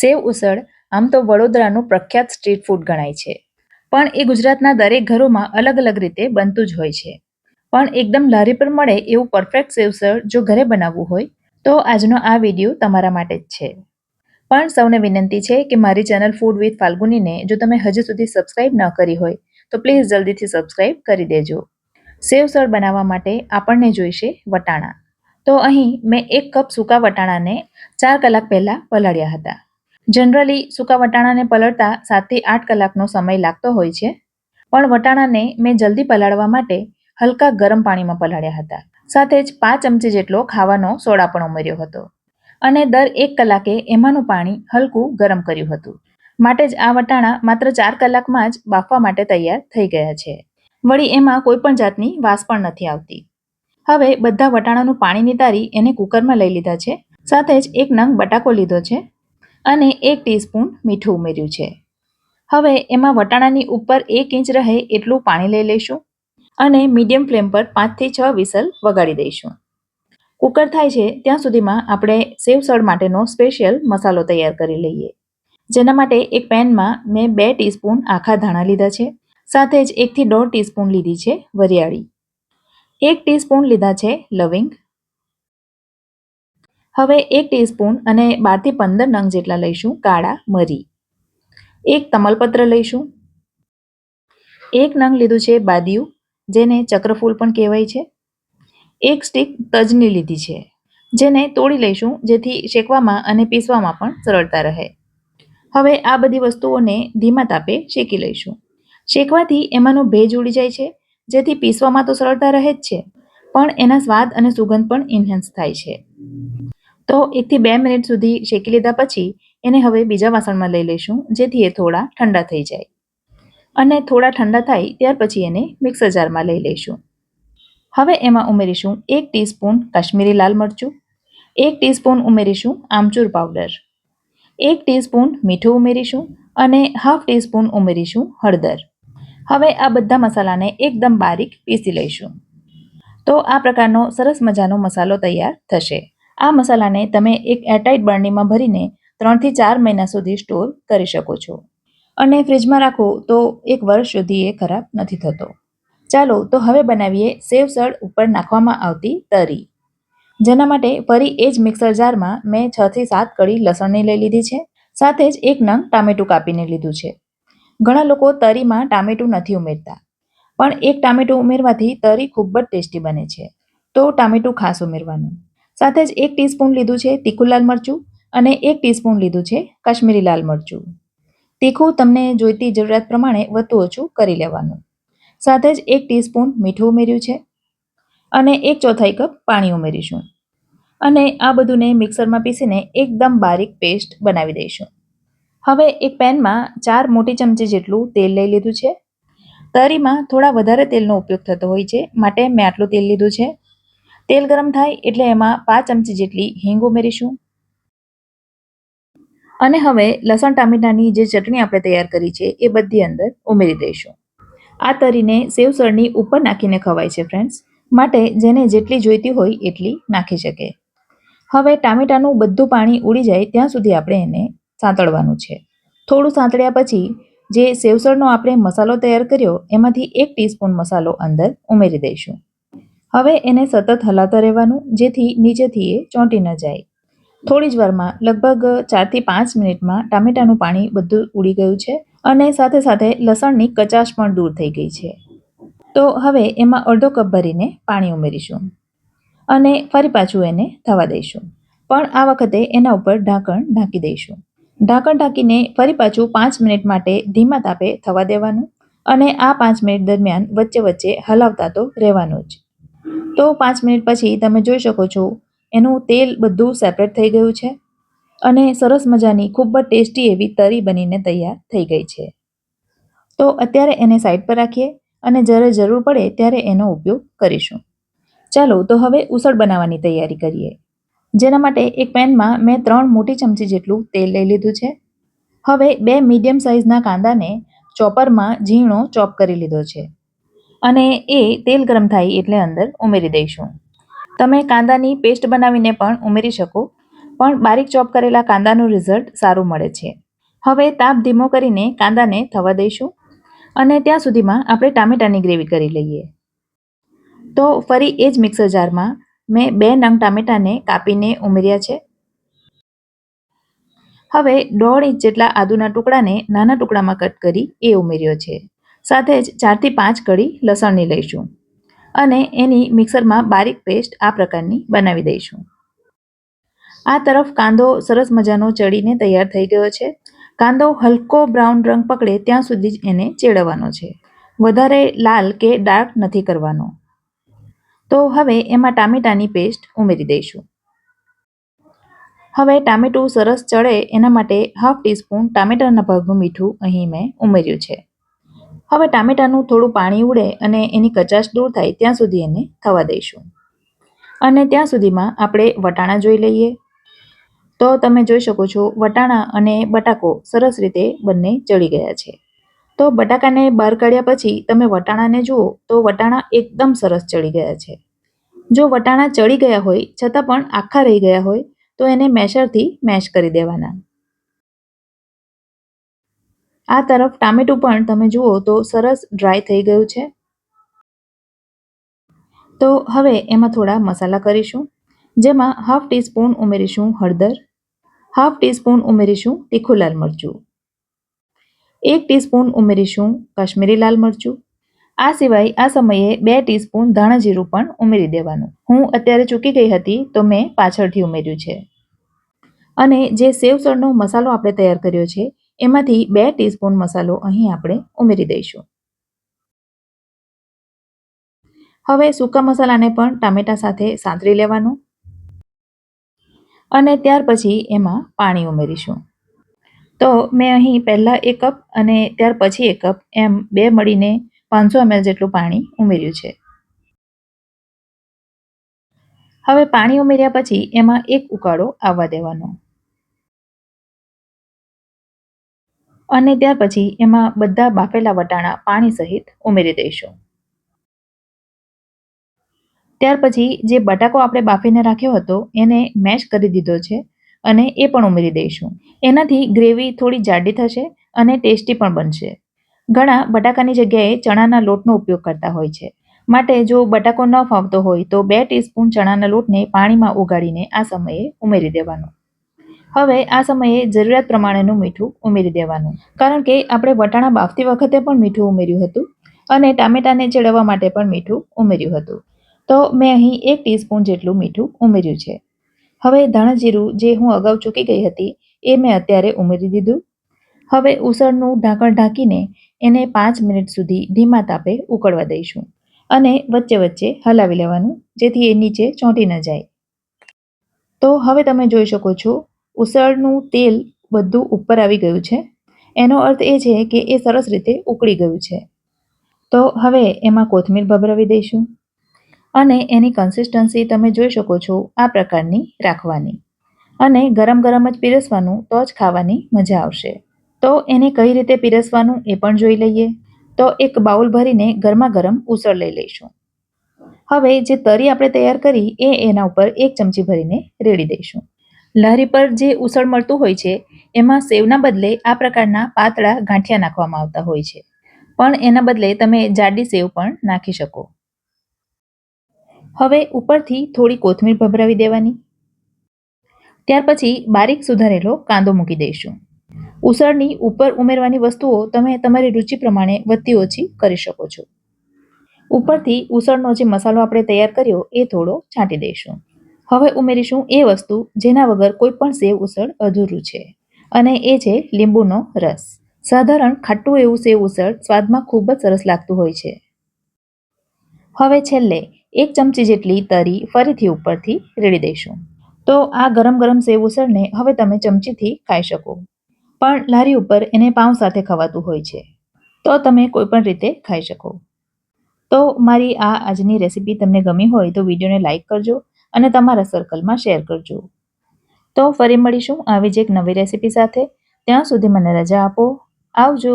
સેવ ઉસળ આમ તો વડોદરાનું પ્રખ્યાત સ્ટ્રીટ ફૂડ ગણાય છે. પણ એ ગુજરાતના દરેક ઘરોમાં અલગ અલગ રીતે બનતું જ હોય છે. પણ એકદમ લારી પર મળે એવું પરફેક્ટ સેવ ઉસળ જો ઘરે બનાવવું હોય, તો આજનો આ વીડિયો તમારા માટે જ છે. પણ સૌને વિનંતી છે કે મારી ચેનલ ફૂડ વિથ ફાલ્ગુનીને જો તમે હજુ સુધી સબસ્ક્રાઇબ ન કરી હોય, તો પ્લીઝ જલ્દીથી સબસ્ક્રાઇબ કરી દેજો. સેવ ઉસળ બનાવવા માટે આપણને જોઈશે વટાણા. તો અહીં મેં એક કપ સૂકા વટાણાને ચાર કલાક પહેલાં પલાળ્યા હતા. જનરલી સૂકા વટાણાને પલળતા સાતથી આઠ કલાકનો સમય લાગતો હોય છે. પણ વટાણાને મેં જલ્દી પલાળવા માટે હલકા ગરમ પાણીમાં પલાળ્યા હતા. સાથે જ પાંચ ચમચી જેટલો ખાવાનો સોડા પણ ઉમેર્યો હતો. અને દર એક કલાકે એમાંનું પાણી હલકું ગરમ કર્યું હતું. માટે જ આ વટાણા માત્ર ચાર કલાકમાં જ બાફવા માટે તૈયાર થઈ ગયા છે. વળી એમાં કોઈ પણ જાતની વાસ પણ નથી આવતી. હવે બધા વટાણાનું પાણી નિતારી એને કુકરમાં લઈ લીધા છે. સાથે જ એક નંગ બટાકો લીધો છે. અને એક ટીસ્પૂન મીઠું ઉમેર્યું છે. હવે એમાં વટાણાની ઉપર એક ઇંચ રહે એટલું પાણી લઈ લઈશું અને મીડિયમ ફ્લેમ પર પાંચથી છ વિસલ વગાડી દઈશું. કુકર થાય છે ત્યાં સુધીમાં આપણે સેવસળ માટેનો સ્પેશિયલ મસાલો તૈયાર કરી લઈએ. જેના માટે એક પેનમાં મેં બે ટીસ્પૂન આખા ધાણા લીધા છે, સાથે જ એકથી દોઢ ટીસ્પૂન લીધી છે વરિયાળી. એક ટીસ્પૂન લીધા છે લવિંગ હવે એક ટીસ્પૂન અને બારથી પંદર નંગ જેટલા લઈશું કાળા મરી. એક તમલપત્ર લઈશું. એક નંગ લીધું છે બાદિયું, જેને ચક્રફૂલ પણ કહેવાય છે. એક સ્ટીક તજની લીધી છે, જેને તોડી લઈશું, જેથી શેકવામાં અને પીસવામાં પણ સરળતા રહે. હવે આ બધી વસ્તુઓને ધીમા તાપે શેકી લઈશું. શેકવાથી એમાંનો ભેજ ઉડી જાય છે, જેથી પીસવામાં તો સરળતા રહે જ છે, પણ એના સ્વાદ અને સુગંધ પણ ઇન્હેન્સ થાય છે. તો એકથી બે મિનિટ સુધી શેકી લીધા પછી એને હવે બીજા વાસણમાં લઈ લઈશું, જેથી એ થોડા ઠંડા થઈ જાય. અને થોડા ઠંડા થાય ત્યાર પછી એને મિક્સર જારમાં લઈ લઈશું. હવે એમાં ઉમેરીશું એક ટીસ્પૂન કાશ્મીરી લાલ મરચું, એક ટીસ્પૂન ઉમેરીશું આમચૂર પાવડર, એક ટીસ્પૂન મીઠું ઉમેરીશું અને હાફ ટીસ્પૂન ઉમેરીશું હળદર. હવે આ બધા મસાલાને એકદમ બારીક પીસી લઈશું. તો આ પ્રકારનો સરસ મજાનો મસાલો તૈયાર થશે. આ મસાલાને તમે એક એરટાઇટ બરણીમાં ભરીને ત્રણથી ચાર મહિના સુધી સ્ટોર કરી શકો છો. અને ફ્રીજમાં રાખો તો એક વર્ષ સુધી એ ખરાબ નથી થતો. ચાલો તો હવે બનાવીએ સેવસળ ઉપર નાખવામાં આવતી તરી. જેના માટે ફરી એ જ મિક્સર જારમાં મેં છ થી સાત કળી લસણની લઈ લીધી છે. સાથે જ એક નંગ ટામેટું કાપીને લીધું છે. ઘણા લોકો તરીમાં ટામેટું નથી ઉમેરતા. પણ એક ટામેટું ઉમેરવાથી તરી ખૂબ જ ટેસ્ટી બને છે. તો ટામેટું ખાસ ઉમેરવાનું. સાથે જ એક ટીસ્પૂન લીધું છે તીખું લાલ મરચું અને એક ટીસ્પૂન લીધું છે કાશ્મીરી લાલ મરચું. તીખું તમને જોઈતી જરૂરિયાત પ્રમાણે વધુ ઓછું કરી લેવાનું. સાથે જ એક ટીસ્પૂન મીઠું ઉમેર્યું છે અને એક ચોથાઈ કપ પાણી ઉમેરીશું. અને આ બધુંને મિક્સરમાં પીસીને એકદમ બારીક પેસ્ટ બનાવી દઈશું. હવે એક પેનમાં ચાર મોટી ચમચી જેટલું તેલ લઈ લીધું છે. તરીમાં થોડા વધારે તેલનો ઉપયોગ થતો હોય છે, માટે મેં આટલું તેલ લીધું છે. તેલ ગરમ થાય એટલે એમાં પાંચ ચમચી જેટલી હિંગ ઉમેરીશું. અને હવે લસણ ટામેટાની જે ચટણી આપણે તૈયાર કરી છે એ બધી અંદર ઉમેરી દઈશું. આ તરીને સેવસળની ઉપર નાખીને ખવાય છે ફ્રેન્ડ્સ માટે જેને જેટલી જોઈતી હોય એટલી નાખી શકે. હવે ટામેટાનું બધું પાણી ઉડી જાય ત્યાં સુધી આપણે એને સાંતળવાનું છે. થોડું સાંતળ્યા પછી જે સેવસળનો આપણે મસાલો તૈયાર કર્યો એમાંથી એક ટીસ્પૂન મસાલો અંદર ઉમેરી દઈશું. હવે એને સતત હલાવતા રહેવાનું, જેથી નીચેથી એ ચોંટી ન જાય. થોડી જ વારમાં, લગભગ ચારથી પાંચ મિનિટમાં ટામેટાનું પાણી બધું ઉડી ગયું છે અને સાથે સાથે લસણની કચાશ પણ દૂર થઈ ગઈ છે. તો હવે એમાં અડધો કપ ભરીને પાણી ઉમેરીશું અને ફરી પાછું એને થવા દઈશું. પણ આ વખતે એના ઉપર ઢાંકણ ઢાંકી દઈશું. ઢાંકણ ઢાંકીને ફરી પાછું પાંચ મિનિટ માટે ધીમા તાપે થવા દેવાનું અને આ પાંચ મિનિટ દરમિયાન વચ્ચે વચ્ચે હલાવતા તો રહેવાનું જ. તો પાંચ મિનિટ પછી તમે જોઈ શકો છો, એનું તેલ બધું સેપરેટ થઈ ગયું છે અને સરસ મજાની ખૂબ જ ટેસ્ટી એવી તરી બનીને તૈયાર થઈ ગઈ છે. તો અત્યારે એને સાઈડ પર રાખીએ અને જ્યારે જરૂર પડે ત્યારે એનો ઉપયોગ કરીશું. ચાલો, તો હવે ઉસળ બનાવવાની તૈયારી કરીએ. જેના માટે એક પેનમાં મેં ત્રણ મોટી ચમચી જેટલું તેલ લઈ લીધું છે. હવે બે મીડિયમ સાઇઝના કાંદાને ચોપરમાં ઝીણો ચોપ કરી લીધો છે. અને એ તેલ ગરમ થાય એટલે અંદર ઉમેરી દઈશું. તમે કાંદાની પેસ્ટ બનાવીને પણ ઉમેરી શકો, પણ બારીક ચોપ કરેલા કાંદાનું રિઝલ્ટ સારું મળે છે. હવે તાપ ધીમો કરીને કાંદાને થવા દઈશું અને ત્યાં સુધીમાં આપણે ટામેટાની ગ્રેવી કરી લઈએ. તો ફરી એ જ મિક્સર જારમાં મેં બે નંગ ટામેટાને કાપીને ઉમેર્યા છે. હવે દોઢ ઇંચ જેટલા આદુના ટુકડાને નાના ટુકડામાં કટ કરી એ ઉમેર્યો છે. સાથે જ ચારથી પાંચ કળી લસણની લઈશું અને એની મિક્સરમાં બારીક પેસ્ટ આ પ્રકારની બનાવી દઈશું. આ તરફ કાંદો સરસ મજાનો ચડીને તૈયાર થઈ ગયો છે. કાંદો હલકો બ્રાઉન રંગ પકડે ત્યાં સુધી જ એને ચેડવવાનો છે. વધારે લાલ કે ડાર્ક નથી કરવાનો. તો હવે એમાં ટામેટાની પેસ્ટ ઉમેરી દઈશું. હવે ટામેટું સરસ ચડે એના માટે હાફ ટીસ્પૂન ટામેટાના ભાગનું મીઠું અહીં મેં ઉમેર્યું છે. હવે ટામેટાનું થોડું પાણી ઉડે અને એની કચાશ દૂર થાય ત્યાં સુધી એને થવા દઈશું. અને ત્યાં સુધીમાં આપણે વટાણા જોઈ લઈએ. તો તમે જોઈ શકો છો, વટાણા અને બટાકો સરસ રીતે બંને ચડી ગયા છે. તો બટાકાને બહાર કાઢ્યા પછી તમે વટાણાને જુઓ તો વટાણા એકદમ સરસ ચડી ગયા છે. જો વટાણા ચડી ગયા હોય, છતાં પણ આખા રહી ગયા હોય, તો એને મેશરથી મેશ કરી દેવાના. આ તરફ ટામેટું પણ તમે જુઓ તો સરસ ડ્રાય થઈ ગયું છે. તો હવે એમાં થોડા મસાલા કરીશું, જેમાં હાફ ટીસ્પૂન ઉમેરીશું હળદર હાફ ટીસ્પૂન ઉમેરીશું તીખું લાલ મરચું, એક ટીસ્પૂન ઉમેરીશું કાશ્મીરી લાલ મરચું, આ સિવાય આ સમયે બે ટીસ્પૂન ધાણા જીરું પણ ઉમેરી દેવાનું. હું અત્યારે ચૂકી ગઈ હતી તો મેં પાછળથી ઉમેર્યું છે. અને જે સેવસળનો મસાલો આપણે તૈયાર કર્યો છે એમાંથી બે ટીસ્પૂન મસાલો અહીં આપણે ઉમેરી દઈશું. હવે સૂકા મસાલાને પણ ટામેટા સાથે સાંતરી લેવાનું અને ત્યાર પછી એમાં પાણી ઉમેરીશું. તો મેં અહીં પહેલાં એક કપ અને ત્યાર પછી એક કપ એમ બે મળીને પાંચસો એમએલ જેટલું પાણી ઉમેર્યું છે. હવે પાણી ઉમેર્યા પછી એમાં એક ઉકાળો આવવા દેવાનો. અને ત્યાર પછી એમાં બધા બાફેલા વટાણા પાણી સહિત ઉમેરી દઈશું. ત્યાર પછી જે બટાકો આપણે બાફીને રાખ્યો હતો, એને મેશ કરી દીધો છે અને એ પણ ઉમેરી દઈશું. એનાથી ગ્રેવી થોડી જાડી થશે અને ટેસ્ટી પણ બનશે. ઘણા બટાકાની જગ્યાએ ચણાના લોટનો ઉપયોગ કરતા હોય છે. માટે જો બટાકો ન ફાવતો હોય તો બે ટીસ્પૂન ચણાના લોટને પાણીમાં ઉગાડીને આ સમયે ઉમેરી દેવાનો. હવે આ સમયે જરૂરિયાત પ્રમાણેનું મીઠું ઉમેરી દેવાનું. કારણ કે આપણે વટાણા બાફતી વખતે પણ મીઠું ઉમેર્યું હતું અને ટામેટાને ચડવવા માટે પણ મીઠું ઉમેર્યું હતું. તો મેં અહીં એક ટીસ્પૂન જેટલું મીઠું ઉમેર્યું છે. હવે ધાણાજીરું જે હું અગાઉ ચૂકી ગઈ હતી, એ મેં અત્યારે ઉમેરી દીધું. હવે ઉસળનું ઢાંકણ ઢાંકીને એને પાંચ મિનિટ સુધી ધીમા તાપે ઉકળવા દઈશું અને વચ્ચે વચ્ચે હલાવી લેવાનું, જેથી એ નીચે ચોંટી ન જાય. તો હવે તમે જોઈ શકો છો ઉસળનું તેલ બધું ઉપર આવી ગયું છે. એનો અર્થ એ છે કે એ સરસ રીતે ઉકળી ગયું છે. તો હવે એમાં કોથમીર ભભરાવી દઈશું. અને એની કન્સિસ્ટન્સી તમે જોઈ શકો છો આ પ્રકારની રાખવાની. અને ગરમ ગરમ જ પીરસવાનું તો જ ખાવાની મજા આવશે. તો એને કઈ રીતે પીરસવાનું એ પણ જોઈ લઈએ. તો એક બાઉલ ભરીને ગરમા ગરમ ઉસળ લઈ લઈશું. હવે જે તરી આપણે તૈયાર કરી એ એના ઉપર એક ચમચી ભરીને રેડી દઈશું. લારી પર જે ઉસળ મળતું હોય છે, એમાં સેવના બદલે આ પ્રકારના પાતળા ગાંઠિયા નાખવામાં આવતા હોય છે. પણ એના બદલે તમે જાડી સેવ પણ નાખી શકો. હવે ઉપરથી થોડી કોથમીર ભભરાવી દેવાની. ત્યાર પછી બારીક સુધારેલો કાંદો મૂકી દઈશું. ઉસળની ઉપર ઉમેરવાની વસ્તુઓ તમે તમારી રુચિ પ્રમાણે વધતી ઓછી કરી શકો છો. ઉપરથી ઉસળનો જે મસાલો આપણે તૈયાર કર્યો, એ થોડો છાંટી દઈશું. હવે ઉમેરીશું એ વસ્તુ જેના વગર કોઈ પણ સેવ ઉસળ અધૂરું છે. અને એ છે લીંબુનો રસ. સાધારણ ખાટું એવું સેવ ઉસળ સ્વાદમાં ખૂબ જ સરસ લાગતું હોય છે. હવે છેલ્લે એક ચમચી જેટલી તરી ફરીથી ઉપરથી રેડી દઈશું. તો આ ગરમ ગરમ સેવ ઉસળને હવે તમે ચમચીથી ખાઈ શકો. પણ લારી ઉપર એને પાઉં સાથે ખવાતું હોય છે. તો તમે કોઈ પણ રીતે ખાઈ શકો. તો મારી આ આજની રેસીપી તમને ગમી હોય તો વિડીયોને લાઇક કરજો અને તમારા સર્કલમાં શેર કરજો. તો ફરી મળીશું. આવી જ એક નવી રેસીપી સાથે. ત્યાં સુધી મને રજા આપો. આવજો.